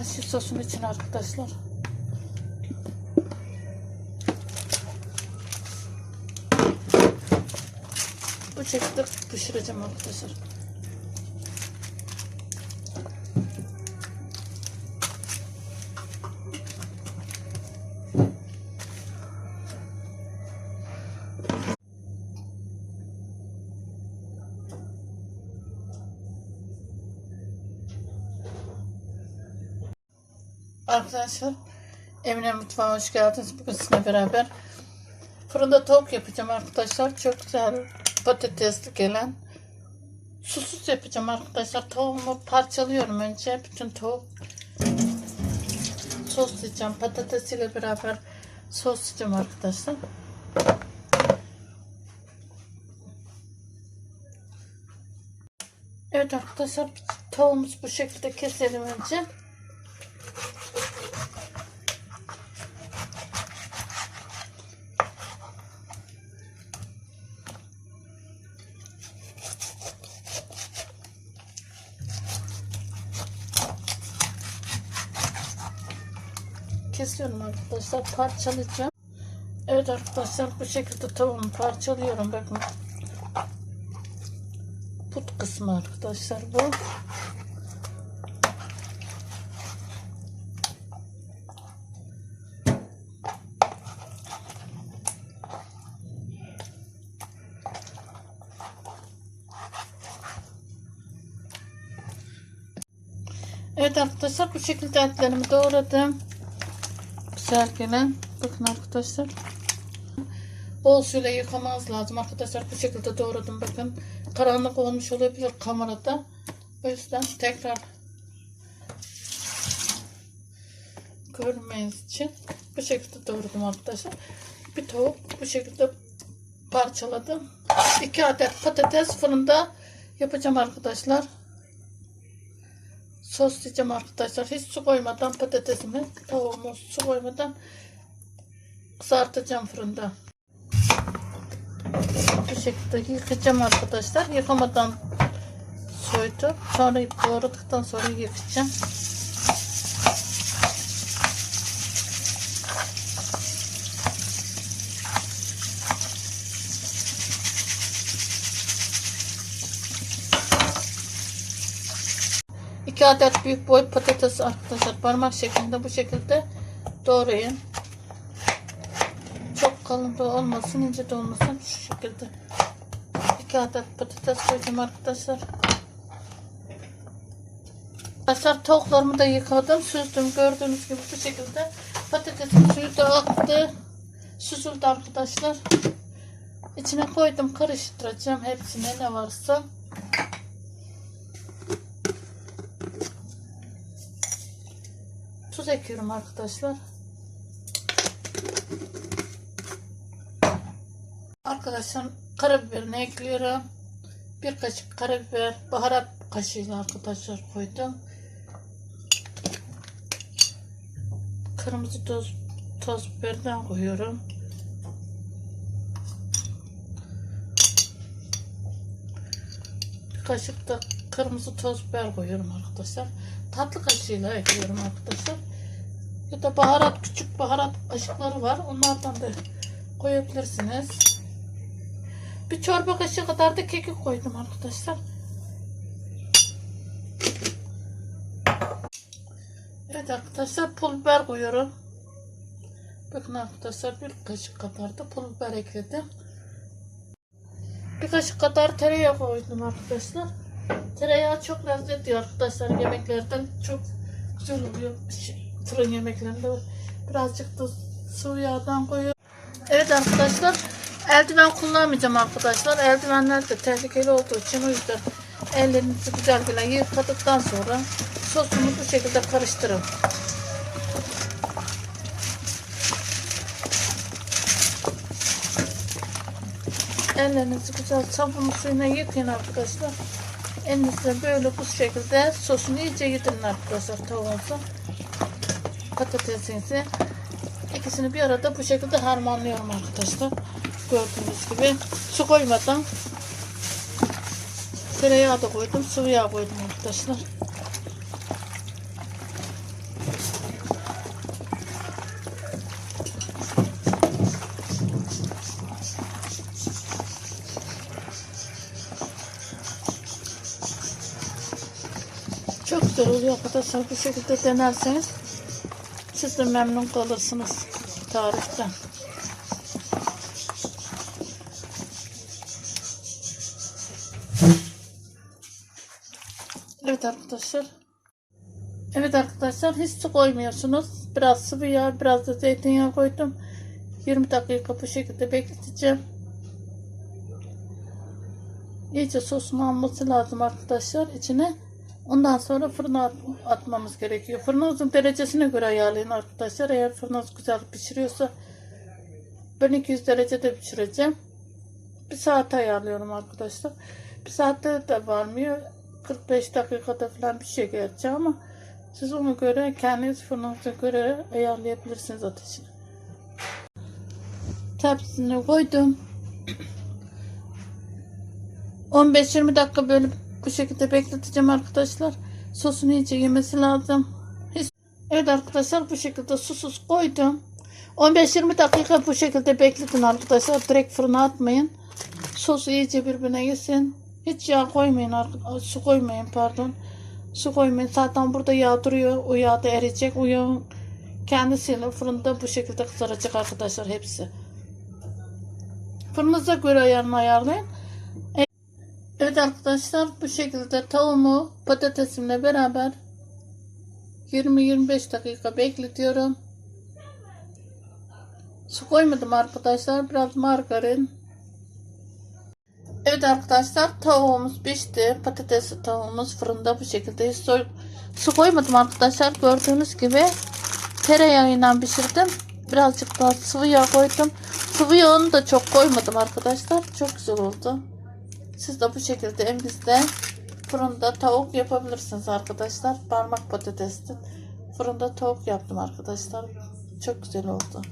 Her şey sosun için arkadaşlar. Bu şekilde pişireceğim arkadaşlar. Arkadaşlar Emine Mutfağı hoş geldiniz. Bugün sizinle beraber fırında tavuk yapacağım arkadaşlar. Çok güzel patatesli gelen. Susuz yapacağım arkadaşlar. Tavuğumu parçalıyorum önce. Bütün tavuk soslayacağım. Patatesiyle beraber soslayacağım arkadaşlar. Evet arkadaşlar tavuğumuz bu şekilde keselim önce. Kesiyorum arkadaşlar. Parçalayacağım. Evet arkadaşlar bu şekilde tavuğumu parçalıyorum. Bakın. Put kısmı arkadaşlar bu. Evet arkadaşlar bu şekilde etlerimi doğradım güzel gelen. Bakın arkadaşlar. Bol suyla yıkamamız lazım arkadaşlar. Bu şekilde doğradım. Bakın karanlık olmuş olabilir kamerada. O yüzden tekrar görmeyiz için bu şekilde doğradım arkadaşlar. Bir tavuk bu şekilde parçaladım. 2 adet patates fırında yapacağım arkadaşlar. Soslayacağım arkadaşlar. Hiç su koymadan patatesimi, tavuğumu su koymadan kızartacağım fırında. Bu şekilde yıkayacağım arkadaşlar. Yıkamadan soydum. Sonra doğradıktan sonra yıkayacağım. İki adet büyük boy patates arkadaşlar parmak şeklinde bu şekilde doğrayın. Çok kalın da olmasın, ince de olmasın şu şekilde. İki adet patates koyacağım arkadaşlar. Arkadaşlar tavuklarımı da yıkadım, süzdüm. Gördüğünüz gibi bu şekilde patatesin suyu da aktı. Süzüldü arkadaşlar. İçine koydum, karıştıracağım hepsine ne varsa. Tuz ekiyorum arkadaşlar. Arkadaşlar karabiberini ekliyorum. Bir kaşık karabiber, baharat kaşığıyla arkadaşlar koydum. Kırmızı toz, toz biberden koyuyorum. Bir kaşık da kırmızı toz biber koyuyorum arkadaşlar. Tatlı kaşığıyla ekliyorum arkadaşlar. Ya da baharat, küçük baharat kaşıkları var. Onlardan da koyabilirsiniz. Bir çorba kaşığı kadar da kekik koydum arkadaşlar. Evet arkadaşlar pul biber koyuyorum. Bakın arkadaşlar bir kaşık kadar da pul biber ekledim. Bir kaşık kadar tereyağı koydum arkadaşlar. Tereyağı çok lezzetli arkadaşlar yemeklerden çok güzel oluyor. Şey, Fırın yemeklerinde birazcık da sıvı yağdan koyuyorum. Evet arkadaşlar eldiven kullanmayacağım arkadaşlar. Eldivenler de tehlikeli olduğu için o yüzden ellerinizi güzel güzel yıkadıktan sonra sosumu bu şekilde karıştırın. Ellerinizi güzel sabun suyuna yıkayın arkadaşlar. Elinizle böyle bu şekilde sosunu iyice yedirin arkadaşlar tavuğunuzu. Patatesinizi ikisini bir arada bu şekilde harmanlıyorum arkadaşlar. Gördüğünüz gibi su koymadan tereyağı da koydum, sıvı yağ koydum arkadaşlar. Çok güzel oluyor arkadaşlar. Bu şekilde denerseniz siz de memnun kalırsınız tariften. Evet arkadaşlar. Evet arkadaşlar hiç su koymuyorsunuz. Biraz sıvı yağ, biraz da zeytinyağı koydum. 20 dakika bu şekilde bekleteceğim. İyice sosun alması lazım arkadaşlar içine. Ondan sonra fırına at- atmamız gerekiyor. Fırınınızın derecesine göre ayarlayın arkadaşlar. Eğer fırınınız güzel pişiriyorsa ben 200 derecede pişireceğim. Bir saat ayarlıyorum arkadaşlar. Bir saatte de varmıyor. 45 dakikada falan bir şey gerçi ama siz ona göre kendiniz fırınınıza göre ayarlayabilirsiniz ateşini. Tepsisine koydum. 15-20 dakika böyle bu şekilde bekleteceğim arkadaşlar. Sosun iyice yemesi lazım. Evet arkadaşlar bu şekilde susuz koydum. 15-20 dakika bu şekilde bekletin arkadaşlar. Direkt fırına atmayın. Sos iyice birbirine yesin. Hiç yağ koymayın. Su koymayın pardon. Su koymayın. Zaten burada yağ duruyor. O yağ da eriyecek. O yağın kendisiyle fırında bu şekilde kızaracak arkadaşlar hepsi. Fırınıza göre ayarını ayarlayın. Evet arkadaşlar bu şekilde tavuğumu patatesimle beraber 20-25 dakika bekletiyorum. Su koymadım arkadaşlar. Biraz margarin. Evet arkadaşlar tavuğumuz pişti. Patates tavuğumuz fırında bu şekilde. Hiç su, koymadım arkadaşlar. Gördüğünüz gibi tereyağıyla pişirdim. Birazcık daha sıvı yağ koydum. Sıvı yağını da çok koymadım arkadaşlar. Çok güzel oldu. Siz de bu şekilde evinizde fırında tavuk yapabilirsiniz arkadaşlar. Parmak patatesli. Fırında tavuk yaptım arkadaşlar. Çok güzel oldu.